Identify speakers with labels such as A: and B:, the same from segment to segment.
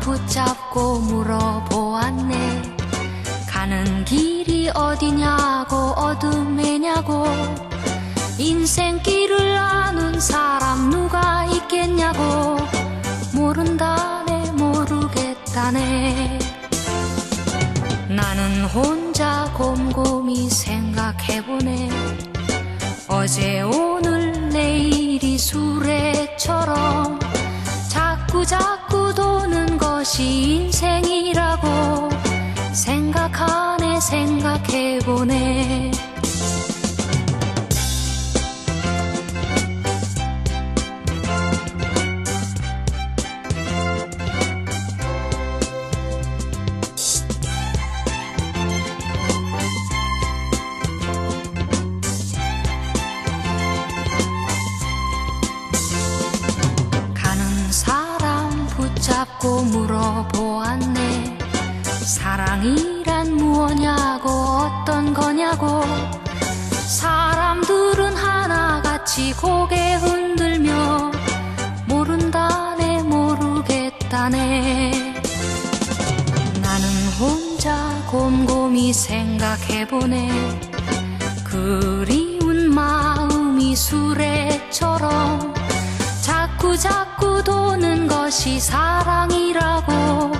A: 붙잡고 물어보았네. 가는 길이 어디냐고 어둠에냐고. 인생길을 아는 사람 누가 있겠냐고. 모른다네 모르겠다네. 나는 혼자 곰곰이 생각해보네. 어제 오늘 인생이라고 생각하네 생각해보네 붙잡고 물어보았네. 사랑이란 무엇냐고 어떤 거냐고. 사람들은 하나같이 고개 흔들며 모른다네 모르겠다네. 나는 혼자 곰곰이 생각해보네. 그리운 마음이 수레처럼 자꾸 자꾸 도는 것이 사랑이라고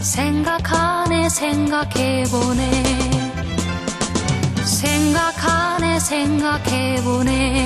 A: 생각하네 생각해보네. 생각하네 생각해보네